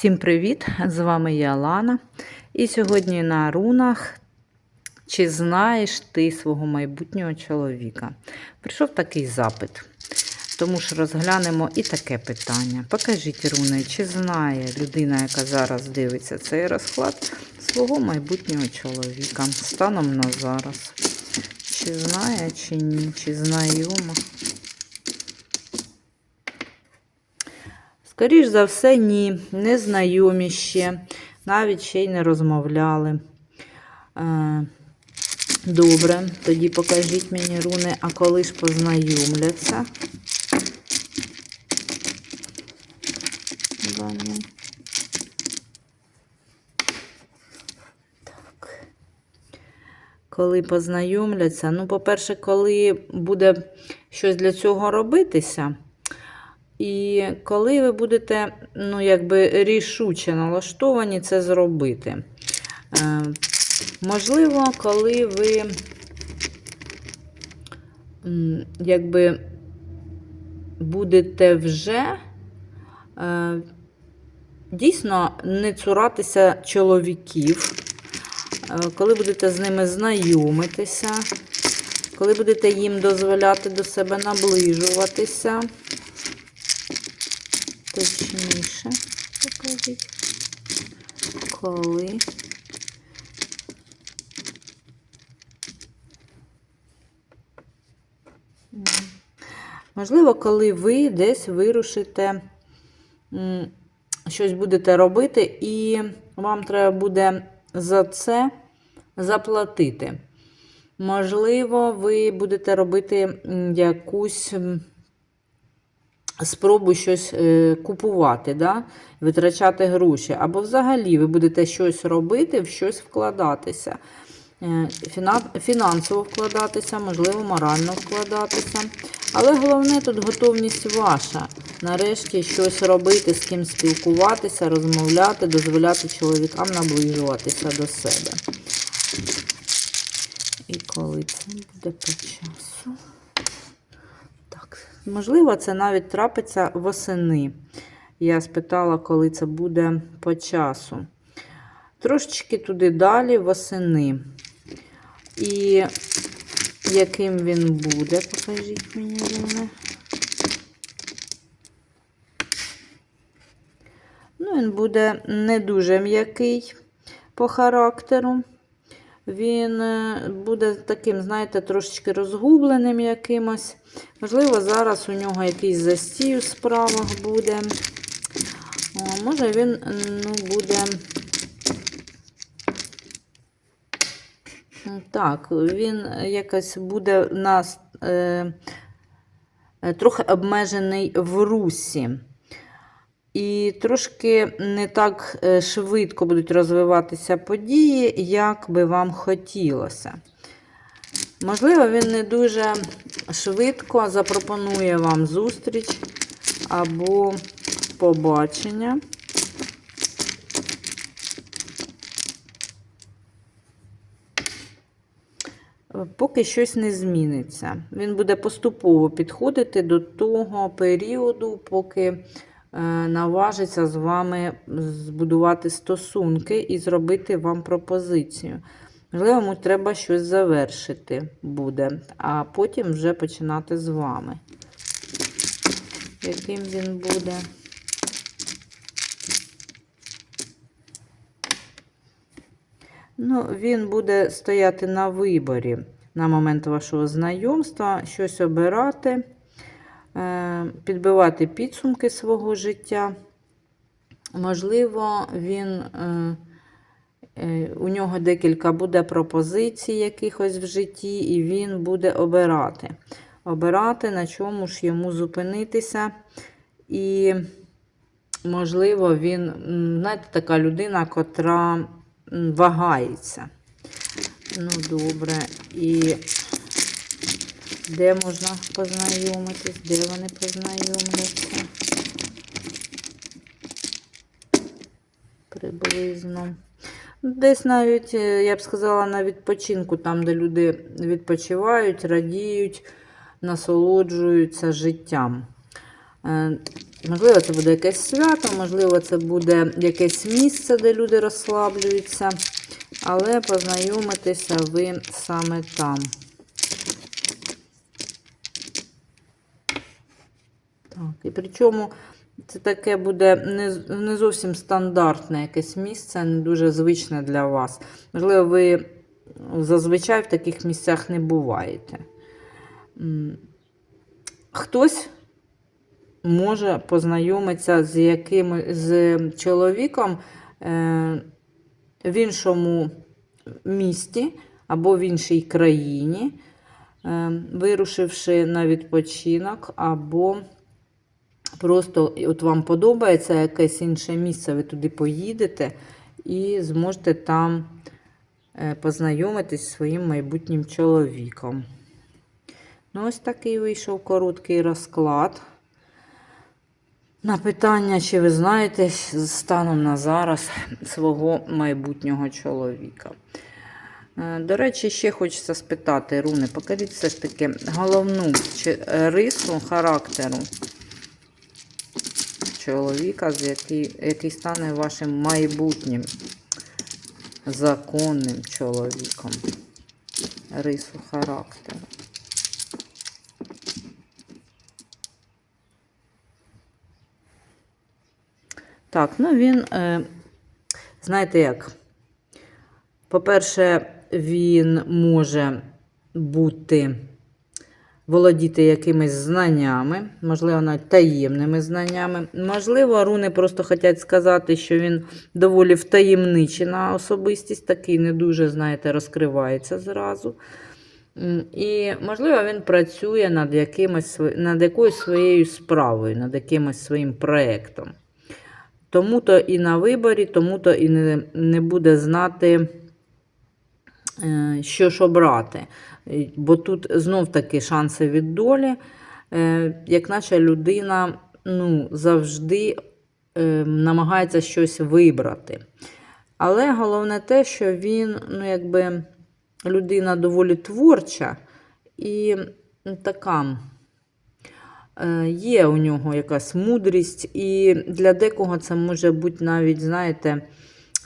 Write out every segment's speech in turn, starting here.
Всім привіт! З вами я Лана. І сьогодні на рунах, чи знаєш ти свого майбутнього чоловіка? Прийшов такий запит. Тому що розглянемо і таке питання. Покажіть руни, чи знає людина, яка зараз дивиться цей розклад, свого майбутнього чоловіка станом на зараз. Чи знає, чи ні, чи знайома. Скоріш за все, ні, не знайомі ще, навіть ще й не розмовляли. Е, Добре, тоді покажіть мені руни, а коли ж познайомляться. Так. Коли познайомляться, ну, по-перше, коли буде щось для цього робитися. І коли ви будете, ну, якби рішуче налаштовані це зробити. Е, можливо, коли ви якби будете вже е, дійсно не цуратися чоловіків, е, коли будете з ними знайомитися, коли будете їм дозволяти до себе наближуватися. Покажіть, коли. Можливо, коли ви десь вирушите, щось будете робити, і вам треба буде за це заплатити. Можливо, ви будете робити якусь. Спробу щось е, купувати, да? витрачати гроші. Або взагалі ви будете щось робити, в щось вкладатися. Е, Фінансово вкладатися, можливо, морально вкладатися. Але головне тут готовність ваша. Нарешті щось робити, з ким спілкуватися, розмовляти, дозволяти чоловікам наближуватися до себе. І коли це буде по часу? Можливо, це навіть трапиться восени. Я спитала, коли це буде по часу. Трошечки туди далі восени. І яким він буде, покажіть мені, Ріна. Ну, він буде не дуже м'який по характеру. Він е, буде таким, знаєте, трошечки розгубленим якимось. Можливо, зараз у нього якийсь застій у справах буде. О, може, він ну, буде. Так, він якось буде у нас е, е, трохи обмежений в русі. І трошки не так е, швидко будуть розвиватися події, як би вам хотілося. Можливо, він не дуже швидко запропонує вам зустріч або побачення. Поки щось не зміниться. Він буде поступово підходити до того періоду, поки наважиться з вами збудувати стосунки і зробити вам пропозицію. Можливо, йому треба щось завершити буде, а потім вже починати з вами. Яким він буде? Ну, він буде стояти на виборі на момент вашого знайомства, щось обирати, е, підбивати підсумки свого життя. Можливо, він, е, е, у нього декілька буде пропозицій якихось в житті, і він буде обирати. Обирати, на чому ж йому зупинитися. І, можливо, він, знаєте, така людина, котра вагається. Ну, добре. І де можна познайомитись? Де вони познайомляться? Приблизно. Десь навіть, е, я б сказала, на відпочинку, там, де люди відпочивають, радіють, насолоджуються життям. Е, Можливо, це буде якесь свято, можливо, це буде якесь місце, де люди розслаблюються. Але познайомитеся ви саме там. Так, і причому це таке буде не, не зовсім стандартне якесь місце, не дуже звичне для вас. Можливо, ви зазвичай в таких місцях не буваєте. Хтось може познайомитися з яким з чоловіком е, в іншому місті або в іншій країні, е, вирушивши на відпочинок, або просто от вам подобається якесь інше місце, ви туди поїдете і зможете там е, познайомитись зі своїм майбутнім чоловіком. Ну, ось такий вийшов короткий розклад. На питання, чи ви знаєте станом на зараз свого майбутнього чоловіка. Е, До речі, ще хочеться спитати, Руни, покажіть все ж таки головну рису характеру чоловіка, з який, який стане вашим майбутнім законним чоловіком. Рису характеру. Так, ну він, е, знаєте як? По-перше, він може бути, володіти якимись знаннями, можливо, навіть таємними знаннями. Можливо, руни просто хочуть сказати, що він доволі втаємничена особистість, такий не дуже, знаєте, розкривається зразу. І, можливо, він працює над, якимось, над якоюсь своєю справою, над якимось своїм проєктом. Тому-то і на виборі, тому-то і не, не буде знати, що ж обрати. Е, Бо тут знов таки шанси від долі, е, як наче людина ну, завжди е, намагається щось вибрати. Але головне те, що він, ну, якби людина доволі творча і така. Е, Є у нього якась мудрість, і для декого це може бути навіть, знаєте,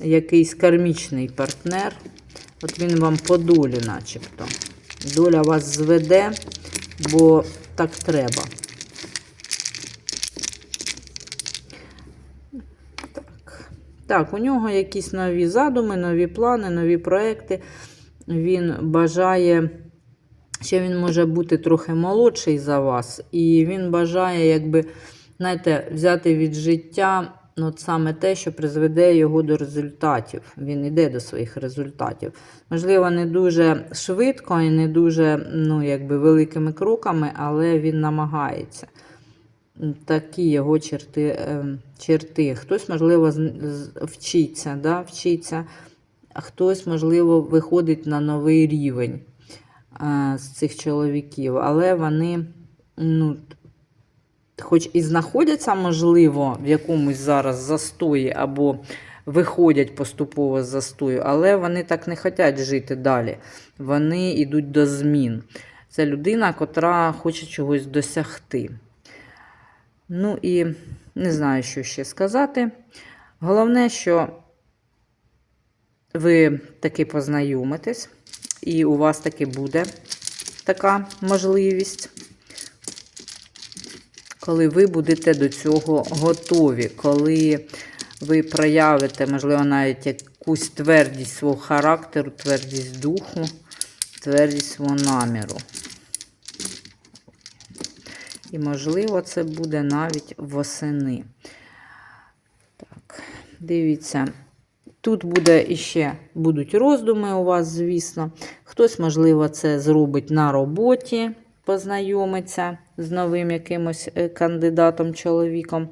якийсь кармічний партнер. От він вам по долі, начебто. Доля вас зведе, бо так треба. Так. Так, у нього якісь нові задуми, нові плани, нові проекти. Він бажає ще він може бути трохи молодший за вас, і він бажає, якби, знаєте, взяти від життя от саме те, що призведе його до результатів. Він йде до своїх результатів. Можливо, не дуже швидко і не дуже ну, якби, великими кроками, але він намагається. Такі його черти. е, черти. Хтось, можливо, вчиться, да, вчиться, хтось, можливо, виходить на новий рівень е, з цих чоловіків, але вони, ну, хоч і знаходяться, можливо, в якомусь зараз застої або виходять поступово з застою, але вони так не хочуть жити далі. Вони йдуть до змін. Це людина, котра хоче чогось досягти. Ну і не знаю, що ще сказати. Головне, що ви таки познайомитесь, і у вас таки буде така можливість, коли ви будете до цього готові, коли ви проявите, можливо, навіть якусь твердість свого характеру, твердість духу, твердість свого наміру. І, можливо, це буде навіть восени. Так, дивіться. Тут буде іще будуть роздуми у вас, звісно. Хтось, можливо, це зробить на роботі, познайомиться з новим якимось е, кандидатом, чоловіком.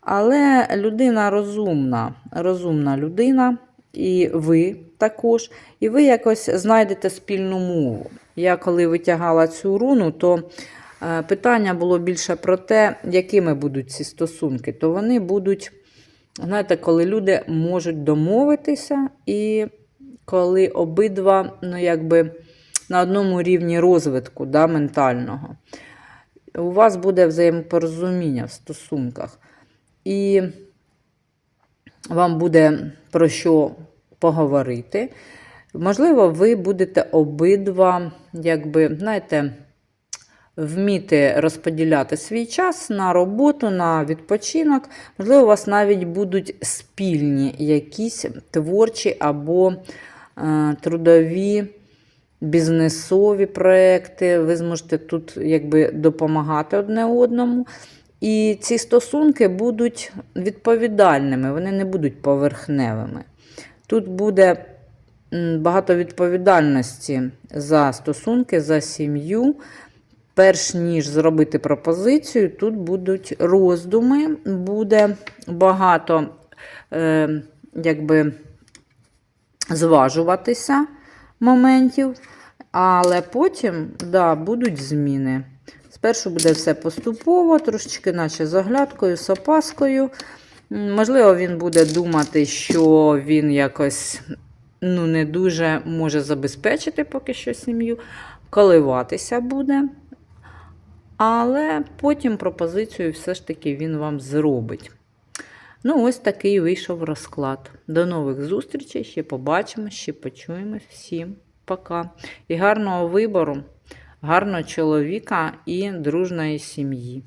Але людина розумна, розумна людина, і ви також. І ви якось знайдете спільну мову. Я коли витягала цю руну, то е, питання було більше про те, якими будуть ці стосунки. То вони будуть. Знаєте, коли люди можуть домовитися, і коли обидва, ну, якби на одному рівні розвитку да, ментального. у вас буде взаємопорозуміння в стосунках. І вам буде про що поговорити. Можливо, ви будете обидва, якби, знаєте, вміти розподіляти свій час на роботу, на відпочинок. Можливо, у вас навіть будуть спільні якісь творчі або е, трудові бізнесові проекти. Ви зможете тут якби допомагати одне одному. І ці стосунки будуть відповідальними, вони не будуть поверхневими. Тут буде багато відповідальності за стосунки, за сім'ю. Перш ніж зробити пропозицію, тут будуть роздуми, буде багато е, якби, зважуватися моментів, але потім да, будуть зміни. Спершу буде все поступово, трошечки, наче з оглядкою, з опаскою. Можливо, він буде думати, що він якось ну, не дуже може забезпечити поки що сім'ю, коливатися буде. Але потім пропозицію все ж таки він вам зробить. Ну, ось такий вийшов розклад. До нових зустрічей. Ще побачимо, ще почуємось. Всім пока. І гарного вибору, гарного чоловіка і дружної сім'ї.